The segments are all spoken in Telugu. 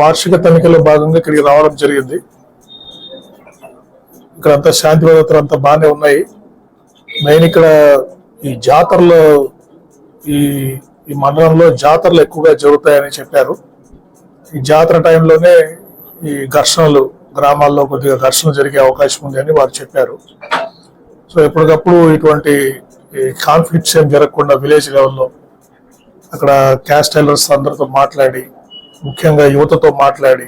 వార్షిక తనిఖీలో భాగంగా ఇక్కడికి రావడం జరిగింది. ఇక్కడ అంతా శాంతి భద్రతలు అంతా బాగానే ఉన్నాయి. మెయిన్ ఇక్కడ ఈ జాతరలో ఈ ఈ మండలంలో జాతరలు ఎక్కువగా జరుగుతాయని చెప్పారు. ఈ జాతర టైంలోనే ఈ ఘర్షణలు గ్రామాల్లో కొద్దిగా ఘర్షణ జరిగే అవకాశం ఉంది అని వారు చెప్పారు. సో ఎప్పటికప్పుడు ఇటువంటి కాన్ఫ్లిక్ట్స్ ఏం జరగకుండా విలేజ్ లెవెల్లో అక్కడ క్యాస్ట్ టైలర్స్ అందరితో మాట్లాడి ముఖ్యంగా యువతతో మాట్లాడి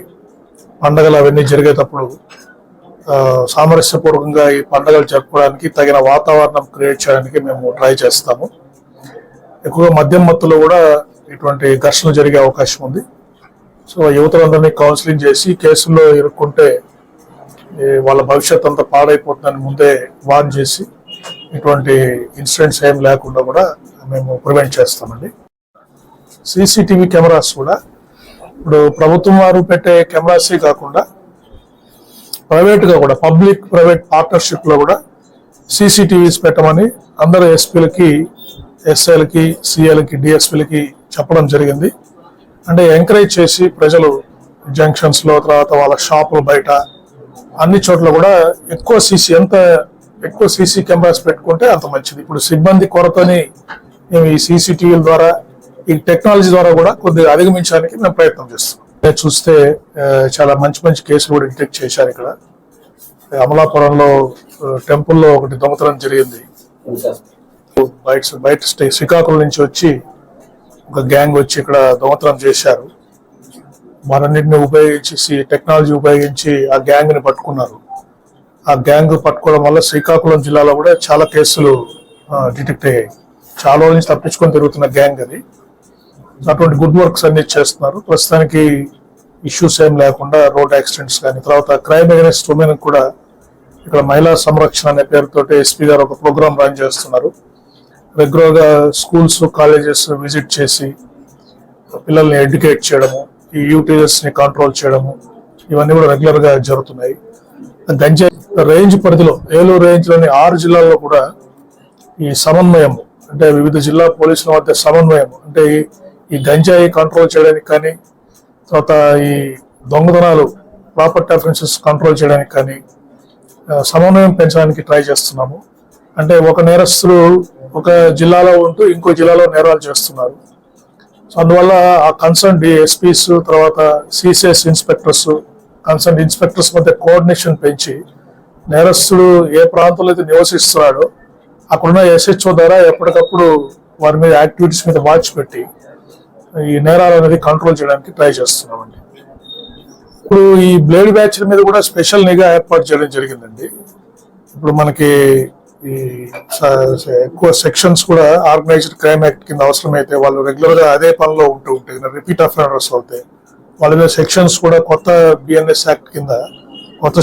పండగలు అవన్నీ జరిగేటప్పుడు సామరస్యపూర్వకంగా ఈ పండగలు జరుపుకోవడానికి తగిన వాతావరణం క్రియేట్ చేయడానికి మేము ట్రై చేస్తాము. ఎక్కువగా మద్యం మత్తులో కూడా ఇటువంటి ఘర్షణ జరిగే అవకాశం ఉంది. సో యువతలందరినీ కౌన్సిలింగ్ చేసి కేసుల్లో ఇరుక్కుంటే వాళ్ళ భవిష్యత్ అంతా పాడైపోతుందని ముందే వార్న్ చేసి ఇటువంటి ఇన్సిడెంట్స్ ఏం లేకుండా కూడా మేము ప్రివెంట్ చేస్తామండి. సీసీటీవీ కెమెరాస్ కూడా ఇప్పుడు ప్రభుత్వం వారు పెట్టే కెమెరాసే కాకుండా ప్రైవేట్గా కూడా పబ్లిక్ ప్రైవేట్ పార్ట్నర్షిప్లో కూడా సీసీటీవీస్ పెట్టమని అందరు ఎస్పీలకి ఎస్ఐలకి సిఐలకి డిఎస్పీలకి చెప్పడం జరిగింది. అంటే ఎంకరేజ్ చేసి ప్రజలు జంక్షన్స్లో తర్వాత వాళ్ళ షాపుల బయట అన్ని చోట్ల కూడా ఎక్కువ సీసీ ఎంత ఎక్కువ సీసీ కెమెరాస్ పెట్టుకుంటే అంత మంచిది. ఇప్పుడు సిబ్బంది కొరతని మేము ఈ సీసీటీవీల ద్వారా ఈ టెక్నాలజీ ద్వారా కూడా కొద్దిగా అధిగమించడానికి మేము ప్రయత్నం చేస్తాం నేను చూస్తే చాలా మంచి మంచి కేసులు కూడా డిటెక్ట్ చేశారు ఇక్కడ. అమలాపురంలో టెంపుల్లో ఒకటి దొంగతనం జరిగింది. బయట బయట స్టే- శ్రీకాకుళం నుంచి వచ్చి ఒక గ్యాంగ్ వచ్చి ఇక్కడ దొంగతనం చేశారు. మరన్నింటిని ఉపయోగించి టెక్నాలజీ ఉపయోగించి ఆ గ్యాంగ్ని పట్టుకున్నారు. ఆ గ్యాంగ్ పట్టుకోవడం వల్ల శ్రీకాకుళం జిల్లాలో కూడా చాలా కేసులు డిటెక్ట్ అయ్యాయి. చాలా రోజుల నుంచి తప్పించుకొని తిరుగుతున్న గ్యాంగ్ అది. అటువంటి గుడ్ వర్క్స్ అన్ని చేస్తున్నారు. ప్రస్తుతానికి ఇష్యూస్ ఏం లేకుండా రోడ్ యాక్సిడెంట్స్ కానీ తర్వాత క్రైమ్ అగెన్స్ట్ ఉమెన్ కూడా ఇక్కడ మహిళా సంరక్షణ అనే పేరుతో ఎస్పీ గారు ఒక ప్రోగ్రామ్ రన్ చేస్తున్నారు. రెగ్యులర్గా స్కూల్స్ కాలేజెస్ విజిట్ చేసి పిల్లల్ని ఎడ్యుకేట్ చేయడము ఈ యూటీఎస్ని కంట్రోల్ చేయడము ఇవన్నీ కూడా రెగ్యులర్గా జరుగుతున్నాయి. గంజాయి రేంజ్ పరిధిలో ఏలూరు రేంజ్లోని ఆరు జిల్లాల్లో కూడా ఈ సమన్వయం అంటే వివిధ జిల్లా పోలీసుల మధ్య సమన్వయం అంటే ఈ- గంజాయి కంట్రోల్ చేయడానికి కానీ తర్వాత ఈ దొంగతనాలు ప్రాపర్టీ అఫెన్సెస్ కంట్రోల్ చేయడానికి కానీ సమన్వయం పెంచడానికి ట్రై చేస్తున్నాము. అంటే ఒక నేరస్తులు ఒక జిల్లాలో ఉంటూ ఇంకో జిల్లాలో నేరాలు చేస్తున్నారు. సో అందువల్ల ఆ కన్సర్న్ ఎస్పీస్ తర్వాత సిసిఎస్ ఇన్స్పెక్టర్స్ కన్సర్న్ ఇన్స్పెక్టర్స్ మధ్య కోఆర్డినేషన్ పెంచి నేరస్తుడు ఏ ప్రాంతంలో అయితే నివసిస్తున్నాడో అక్కడున్న ఎస్హెచ్ఓ ద్వారా ఎప్పటికప్పుడు వారి మీద యాక్టివిటీస్ మీద వాచ్ పెట్టి ఈ నేరాలు అనేది కంట్రోల్ చేయడానికి ట్రై చేస్తున్నామండి. ఇప్పుడు ఈ బ్లేడ్ బ్యాచ్ల మీద కూడా స్పెషల్ నిఘా ఏర్పాటు చేయడం జరిగిందండి. ఇప్పుడు మనకి ఈ ఎక్కువ సెక్షన్స్ కూడా ఆర్గనైజ్డ్ క్రైమ్ యాక్ట్ కింద అవసరమైతే వాళ్ళు రెగ్యులర్గా అదే పనిలో ఉంటూ ఉంటాయి. రిపీట్ అఫెండర్స్ అవుతాయి వాళ్ళ మీద సెక్షన్స్ కూడా కొత్త బిఎన్ఎస్ యాక్ట్ కింద కొత్త